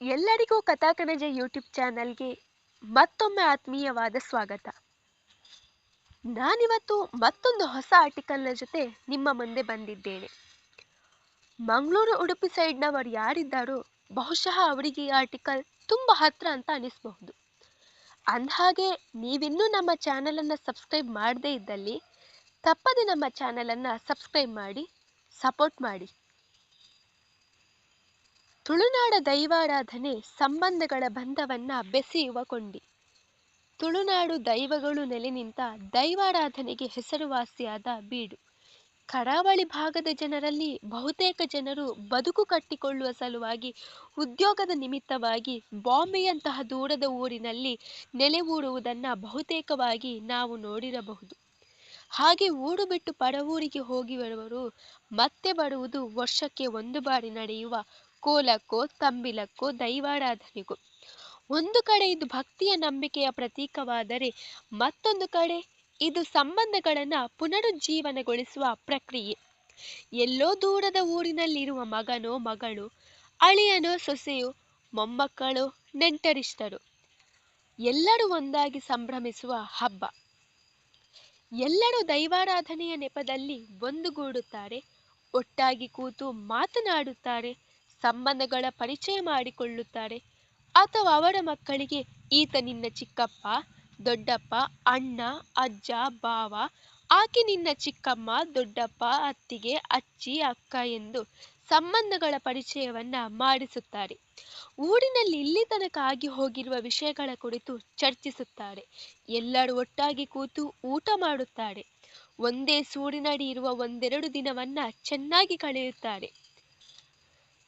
ಎಲ್ಲರಿಗೂ ಕಥಾಕನಜ ಯೂಟ್ಯೂಬ್ ಚಾನಲ್ಗೆ ಮತ್ತೊಮ್ಮೆ ಆತ್ಮೀಯವಾದ ಸ್ವಾಗತ. ನಾನಿವತ್ತು ಮತ್ತೊಂದು ಹೊಸ ಆರ್ಟಿಕಲ್ನ ಜೊತೆ ನಿಮ್ಮ ಮುಂದೆ ಬಂದಿದ್ದೇನೆ. ಮಂಗಳೂರು ಉಡುಪಿ ಸೈಡ್ನವರು ಯಾರಿದ್ದಾರೋ ಬಹುಶಃ ಅವರಿಗೆ ಈ ಆರ್ಟಿಕಲ್ ತುಂಬ ಹತ್ರ ಅಂತ ಅನಿಸಬಹುದು. ಅಂದಹಾಗೆ ನೀವಿನ್ನೂ ನಮ್ಮ ಚಾನಲನ್ನು ಸಬ್ಸ್ಕ್ರೈಬ್ ಮಾಡದೇ ಇದ್ದಲ್ಲಿ ತಪ್ಪದೆ ನಮ್ಮ ಚಾನಲನ್ನು ಸಬ್ಸ್ಕ್ರೈಬ್ ಮಾಡಿ, ಸಪೋರ್ಟ್ ಮಾಡಿ. ತುಳುನಾಡ ದೈವಾರಾಧನೆ ಸಂಬಂಧಗಳ ಬಂಧವನ್ನ ಬೆಸೆಯುವ ಕೊಂಡಿ ತುಳುನಾಡು ದೈವಗಳು ನೆಲೆ ನಿಂತ ದೈವಾರಾಧನೆಗೆ ಹೆಸರುವಾಸಿಯಾದ ಬೀಡು. ಕರಾವಳಿ ಭಾಗದ ಜನರಲ್ಲಿ ಬಹುತೇಕ ಜನರು ಬದುಕು ಕಟ್ಟಿಕೊಳ್ಳುವ ಸಲುವಾಗಿ ಉದ್ಯೋಗದ ನಿಮಿತ್ತವಾಗಿ ಬಾಂಬೆಯಂತಹ ದೂರದ ಊರಿನಲ್ಲಿ ನೆಲೆಯೂರುವುದನ್ನು ಬಹುತೇಕವಾಗಿ ನಾವು ನೋಡಿರಬಹುದು. ಹಾಗೆ ಊರು ಬಿಟ್ಟು ಪರವೂರಿಗೆ ಹೋಗಿ ಬರುವರು ಮತ್ತೆ ಬರುವುದು ವರ್ಷಕ್ಕೆ ಒಂದು ಬಾರಿ ನಡೆಯುವ ಕೋಲಕ್ಕೋ, ತಂಬಿಲಕ್ಕೋ, ದೈವಾರಾಧನೆಗೋ. ಒಂದು ಕಡೆ ಇದು ಭಕ್ತಿಯ ನಂಬಿಕೆಯ ಪ್ರತೀಕವಾದರೆ ಮತ್ತೊಂದು ಕಡೆ ಇದು ಸಂಬಂಧಗಳನ್ನು ಪುನರುಜ್ಜೀವನಗೊಳಿಸುವ ಪ್ರಕ್ರಿಯೆ. ಎಲ್ಲೋ ದೂರದ ಊರಿನಲ್ಲಿರುವ ಮಗನೋ, ಮಗಳು, ಅಳಿಯನೋ, ಸೊಸೆಯೋ, ಮೊಮ್ಮಕ್ಕಳು, ನೆಂಟರಿಷ್ಟರು ಎಲ್ಲರೂ ಒಂದಾಗಿ ಸಂಭ್ರಮಿಸುವ ಹಬ್ಬ. ಎಲ್ಲರೂ ದೈವಾರಾಧನೆಯ ನೆಪದಲ್ಲಿ ಒಂದುಗೂಡುತ್ತಾರೆ, ಒಟ್ಟಾಗಿ ಕೂತು ಮಾತನಾಡುತ್ತಾರೆ ಸಂಬಂಧಗಳ ಪರಿಚಯ ಮಾಡಿಕೊಳ್ಳುತ್ತಾರೆ. ಅಥವಾ ಅವರ ಮಕ್ಕಳಿಗೆ, ಈತ ನಿನ್ನ ಚಿಕ್ಕಪ್ಪ, ದೊಡ್ಡಪ್ಪ, ಅಣ್ಣ, ಅಜ್ಜ ಬಾವ ಆಕೆ ನಿನ್ನ ಚಿಕ್ಕಮ್ಮ, ದೊಡ್ಡಪ್ಪ, ಅತ್ತಿಗೆ ಅಚ್ಚಿ ಅಕ್ಕ ಎಂದು ಸಂಬಂಧಗಳ ಪರಿಚಯವನ್ನ ಮಾಡಿಸುತ್ತಾರೆ. ಊರಿನಲ್ಲಿ ಇಲ್ಲಿ ತನಕ ಆಗಿ ಹೋಗಿರುವ ವಿಷಯಗಳ ಕುರಿತು ಚರ್ಚಿಸುತ್ತಾರೆ. ಎಲ್ಲರೂ ಒಟ್ಟಾಗಿ ಕೂತು ಊಟ ಮಾಡುತ್ತಾರೆ. ಒಂದೇ ಸೂರಿನಡಿ ಇರುವ ಒಂದೆರಡು ದಿನವನ್ನ ಚೆನ್ನಾಗಿ ಕಳೆಯುತ್ತಾರೆ.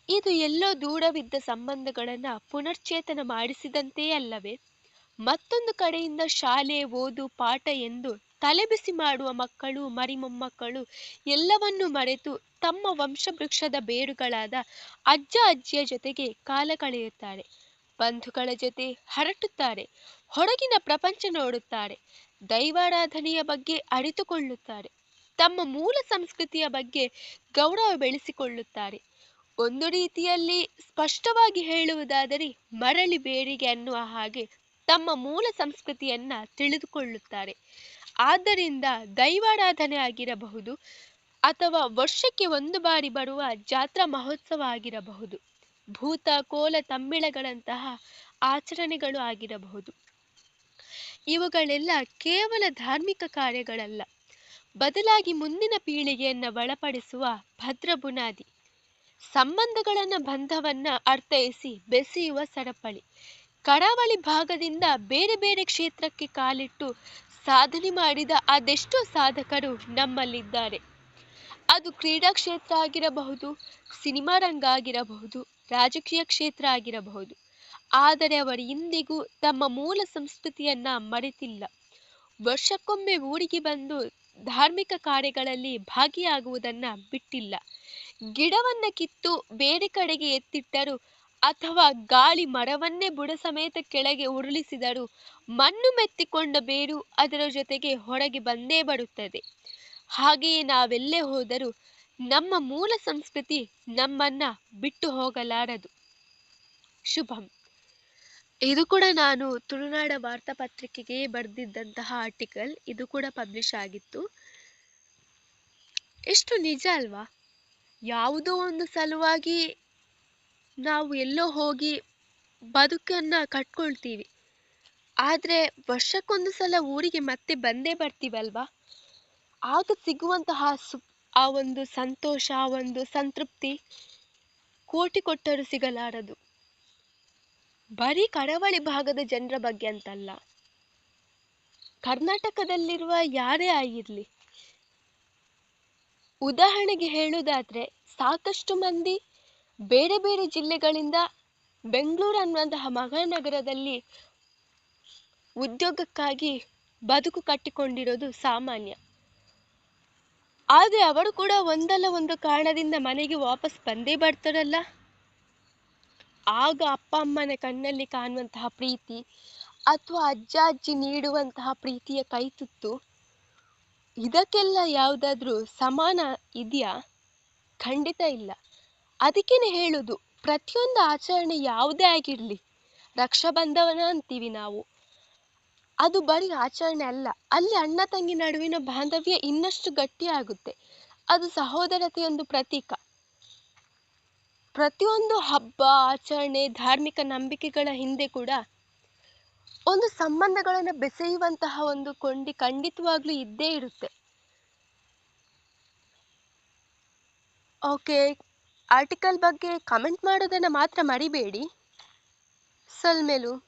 ಇದು ಎಲ್ಲೋ ದೂರವಿದ್ದ ಸಂಬಂಧಗಳನ್ನ ಪುನಶ್ಚೇತನ ಮಾಡಿಸಿದಂತೆಯೇ ಅಲ್ಲವೇ? ಮತ್ತೊಂದು ಕಡೆಯಿಂದ ಶಾಲೆ ಓದು ಪಾಠ ಎಂದು ತಲೆಬಿಸಿ ಮಾಡುವ ಮಕ್ಕಳು, ಮರಿಮೊಮ್ಮಕ್ಕಳು ಎಲ್ಲವನ್ನೂ ಮರೆತು ತಮ್ಮ ವಂಶವೃಕ್ಷದ ಬೇರುಗಳಾದ ಅಜ್ಜ ಅಜ್ಜಿಯ ಜೊತೆಗೆ ಕಾಲ ಕಳೆಯುತ್ತಾರೆ. ಬಂಧುಗಳ ಜೊತೆ ಹರಟುತ್ತಾರೆ, ಹೊರಗಿನ ಪ್ರಪಂಚ ನೋಡುತ್ತಾರೆ, ದೈವಾರಾಧನೆಯ ಬಗ್ಗೆ ಅರಿತುಕೊಳ್ಳುತ್ತಾರೆ, ತಮ್ಮ ಮೂಲ ಸಂಸ್ಕೃತಿಯ ಬಗ್ಗೆ ಗೌರವ ಬೆಳೆಸಿಕೊಳ್ಳುತ್ತಾರೆ. ಒಂದು ರೀತಿಯಲ್ಲಿ ಸ್ಪಷ್ಟವಾಗಿ ಹೇಳುವುದಾದರೆ ಮರಳಿ ಬೇರಿಗೆ ಅನ್ನುವ ಹಾಗೆ ತಮ್ಮ ಮೂಲ ಸಂಸ್ಕೃತಿಯನ್ನ ತಿಳಿದುಕೊಳ್ಳುತ್ತಾರೆ. ಆದ್ದರಿಂದ ದೈವಾರಾಧನೆ ಆಗಿರಬಹುದು ಅಥವಾ ವರ್ಷಕ್ಕೆ ಒಂದು ಬಾರಿ ಬರುವ ಜಾತ್ರಾ ಮಹೋತ್ಸವ ಆಗಿರಬಹುದು. ಭೂತ, ಕೋಲ, ತಮ್ಮಿಳಗಳಂತಹ ಆಚರಣೆಗಳು ಆಗಿರಬಹುದು. ಇವುಗಳೆಲ್ಲ ಕೇವಲ ಧಾರ್ಮಿಕ ಕಾರ್ಯಗಳಲ್ಲ. ಬದಲಾಗಿ ಮುಂದಿನ ಪೀಳಿಗೆಯನ್ನ ಬಲಪಡಿಸುವ ಭದ್ರ ಬುನಾದಿ ಸಂಬಂಧಗಳನ್ನ ಬಂಧವನ್ನ ಅರ್ಥೈಸಿ ಬೆಸೆಯುವ ಸರಪಳಿ. ಕರಾವಳಿ ಭಾಗದಿಂದ ಬೇರೆ ಬೇರೆ ಕ್ಷೇತ್ರಕ್ಕೆ ಕಾಲಿಟ್ಟು ಸಾಧನೆ ಮಾಡಿದ ಅದೆಷ್ಟೋ ಸಾಧಕರು ನಮ್ಮಲ್ಲಿದ್ದಾರೆ. ಅದು ಕ್ರೀಡಾ ಕ್ಷೇತ್ರ ಆಗಿರಬಹುದು, ಸಿನಿಮಾ ರಂಗ ಆಗಿರಬಹುದು, ರಾಜಕೀಯ ಕ್ಷೇತ್ರ ಆಗಿರಬಹುದು. ಆದರೆ ಅವರು ಇಂದಿಗೂ ತಮ್ಮ ಮೂಲ ಸಂಸ್ಕೃತಿಯನ್ನ ಮರೆತಿಲ್ಲ. ವರ್ಷಕ್ಕೊಮ್ಮೆ ಊರಿಗೆ ಬಂದು ಧಾರ್ಮಿಕ ಕಾರ್ಯಗಳಲ್ಲಿ ಭಾಗಿಯಾಗುವುದನ್ನ ಬಿಟ್ಟಿಲ್ಲ. ಗಿಡವನ್ನ ಕಿತ್ತು ಬೇರೆ ಕಡೆಗೆ ಎತ್ತಿಟ್ಟರು ಅಥವಾ ಗಾಳಿ ಮರವನ್ನೇ ಬುಡ ಸಮೇತ ಕೆಳಗೆ ಉರುಳಿಸಿದರು, ಮಣ್ಣು ಮೆತ್ತಿಕೊಂಡ ಬೇರು ಅದರ ಜೊತೆಗೆ ಹೊರಗೆ ಬಂದೇ ಬರುತ್ತದೆ. ಹಾಗೆಯೇ ನಾವೆಲ್ಲೇ ಹೋದರೂ ನಮ್ಮ ಮೂಲ ಸಂಸ್ಕೃತಿ ನಮ್ಮನ್ನ ಬಿಟ್ಟು ಹೋಗಲಾರದು. ಶುಭಂ. ಇದು ಕೂಡ ನಾನು ತುಳುನಾಡ ವಾರ್ತಾಪತ್ರಿಕೆಗೆ ಬರೆದಿದ್ದಂತಹ ಆರ್ಟಿಕಲ್. ಇದು ಕೂಡ ಪಬ್ಲಿಷ್ ಆಗಿತ್ತು. ಎಷ್ಟು ನಿಜ ಅಲ್ವಾ? ಯಾವುದೋ ಒಂದು ಸಲುವಾಗಿ ನಾವು ಎಲ್ಲೋ ಹೋಗಿ ಬದುಕನ್ನ ಕಟ್ಕೊಳ್ತೀವಿ. ಆದರೆ ವರ್ಷಕ್ಕೊಂದು ಸಲ ಊರಿಗೆ ಮತ್ತೆ ಬಂದೇ ಬರ್ತೀವಲ್ವಾ? ಆಗ ಸಿಗುವಂತಹ ಸು, ಆ ಒಂದು ಸಂತೋಷ, ಆ ಒಂದು ಸಂತೃಪ್ತಿ ಕೋಟಿ ಕೊಟ್ಟರೂ ಸಿಗಲಾರದು. ಬರೀ ಕರಾವಳಿ ಭಾಗದ ಜನರ ಬಗ್ಗೆ ಅಂತಲ್ಲ. ಕರ್ನಾಟಕದಲ್ಲಿರುವ ಯಾರೇ ಆಗಿರಲಿ. ಉದಾಹರಣೆಗೆ ಹೇಳುವುದಾದ್ರೆ ಸಾಕಷ್ಟು ಮಂದಿ ಬೇರೆ ಬೇರೆ ಜಿಲ್ಲೆಗಳಿಂದ ಬೆಂಗಳೂರು ಅನ್ನುವಂತಹ ಮಹಾನಗರದಲ್ಲಿ ಉದ್ಯೋಗಕ್ಕಾಗಿ ಬದುಕು ಕಟ್ಟಿಕೊಂಡಿರೋದು ಸಾಮಾನ್ಯ. ಆದರೆ ಅವರು ಕೂಡ ಒಂದಲ್ಲ ಒಂದು ಕಾರಣದಿಂದ ಮನೆಗೆ ವಾಪಸ್ ಬಂದೇ ಬರ್ತಾರಲ್ಲ. ಆಗ ಅಪ್ಪ ಅಮ್ಮನ ಕಣ್ಣಲ್ಲಿ ಕಾಣುವಂತಹ ಪ್ರೀತಿ ಅಥವಾ ಅಜ್ಜ ಅಜ್ಜಿ ನೀಡುವಂತಹ ಪ್ರೀತಿಯ ಕೈತುತ್ತು ಇದಕ್ಕೆಲ್ಲ ಯಾವುದಾದ್ರೂ ಸಮಾನ ಇದೆಯಾ? ಖಂಡಿತ ಇಲ್ಲ. ಅದಕ್ಕೇನೆ ಹೇಳುದು, ಪ್ರತಿಯೊಂದು ಆಚರಣೆ ಯಾವುದೇ ಆಗಿರಲಿ ರಕ್ಷಾಬಂಧವನ ಅಂತೀವಿ ನಾವು. ಅದು ಬರೀ ಆಚರಣೆ ಅಲ್ಲ, ಅಲ್ಲಿ ಅಣ್ಣ ತಂಗಿ ನಡುವಿನ ಬಾಂಧವ್ಯ ಇನ್ನಷ್ಟು ಗಟ್ಟಿಯಾಗುತ್ತೆ. ಅದು ಸಹೋದರತೆಯ ಒಂದು ಪ್ರತೀಕ. ಪ್ರತಿಯೊಂದು ಹಬ್ಬ, ಆಚರಣೆ, ಧಾರ್ಮಿಕ ನಂಬಿಕೆಗಳ ಹಿಂದೆ ಕೂಡ ಒಂದು ಸಂಬಂಧಗಳನ್ನು ಬೆಸೆಯುವಂತಹ ಒಂದು ಕೊಂಡಿ ಖಂಡಿತವಾಗ್ಲೂ ಇದ್ದೇ ಇರುತ್ತೆ. ಓಕೆ ಆರ್ಟಿಕಲ್ ಬಗ್ಗೆ ಕಮೆಂಟ್ ಮಾಡೋದನ್ನು ಮಾತ್ರ ಮರಿಬೇಡಿ. ಸಲ್ಮೇಲು.